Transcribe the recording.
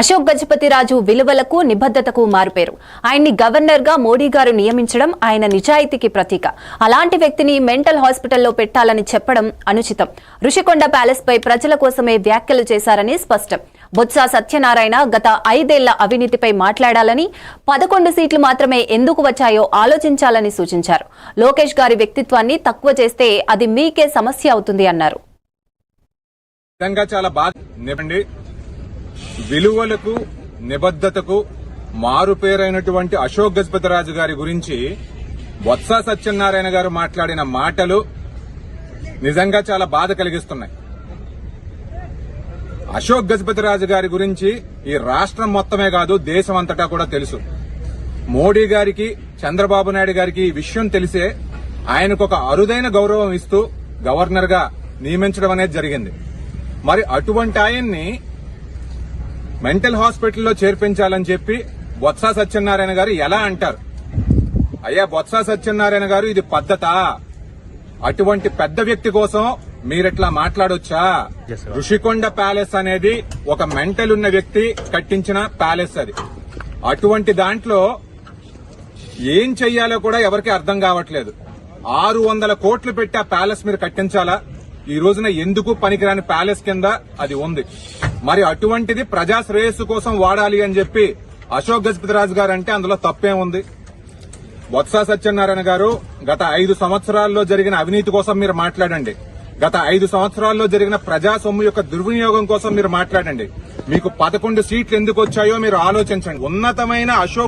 అశోక్ గజపతి రాజు విలువలకు నిబద్ధతకు మారుపేరు. ఆయన్ని గవర్నర్గా మోడీ గారు నియమించడం ఆయన నిజాయితీకి ప్రతీక. అలాంటి వ్యక్తిని మెంటల్ హాస్పిటల్లో పెట్టాలని చెప్పడం అనుచితం. ఋషికొండ ప్యాలెస్ పై ప్రజల కోసమే వ్యాఖ్యలు చేశారని స్పష్టం. బొత్స సత్యనారాయణ గత ఐదేళ్ళ అవినీతిపై మాట్లాడాలని పదకొండు సీట్లు మాత్రమే ఎందుకు వచ్చాయో ఆలోచించాలని సూచించారు. లోకేష్ గారి వ్యక్తిత్వాన్ని తక్కువ చేస్తే అది మీకే సమస్య అవుతుంది అన్నారు నిజంగా చాలా బాగా నిబండి విలువలకు నిబద్ధతకు మారుపేరైనటువంటి అశోక్ గజపతిరాజు గారి గురించి బొత్స సత్యనారాయణ గారు మాట్లాడిన మాటలు నిజంగా చాలా బాధ కలిగిస్తున్నాయి. అశోక్ గజపతిరాజు గారి గురించి ఈ రాష్ట్రం మొత్తమే కాదు దేశం అంతటా కూడా తెలుసు. మోడీ గారికి చంద్రబాబు నాయుడు గారికి ఈ విషయం తెలిసే ఆయనకు ఒక అరుదైన గౌరవం ఇస్తూ గవర్నర్గా నియమించడం అనేది జరిగింది. మరి అటువంటి ఆయన్ని మెంటల్ హాస్పిటల్లో చేర్పించాలని చెప్పి బొత్స సత్యనారాయణ గారు ఎలా అంటారు? అయ్యా బొత్స సత్యనారాయణ గారు ఇది పద్ధతా? అటువంటి పెద్ద వ్యక్తి కోసం మీరిట్లా మాట్లాడొచ్చా? ఋషికొండ ప్యాలెస్ అనేది ఒక మెంటల్ ఉన్న వ్యక్తి కట్టించిన ప్యాలెస్ అది. అటువంటి దాంట్లో ఏం చెయ్యాలో కూడా ఎవరికి అర్థం కావట్లేదు. ఆరు వందల కోట్లు పెట్టి ఆ ప్యాలెస్ మీరు కట్టించాలా? ఈ రోజున ఎందుకు పనికిరాని ప్యాలెస్ కింద అది ఉంది. మరి అటువంటిది ప్రజా శ్రేయస్సు కోసం వాడాలి అని చెప్పి అశోక్ గజపతిరాజు గారు అంటే అందులో తప్పేముంది బొత్స సత్యనారాయణ గారు గత ఐదు సంవత్సరాల్లో జరిగిన అవినీతి కోసం మీరు మాట్లాడండి. గత ఐదు సంవత్సరాల్లో జరిగిన ప్రజా సొమ్ము యొక్క దుర్వినియోగం కోసం మీరు మాట్లాడండి. మీకు పదకొండు సీట్లు ఎందుకు వచ్చాయో మీరు ఆలోచించండి. ఉన్నతమైన అశోక్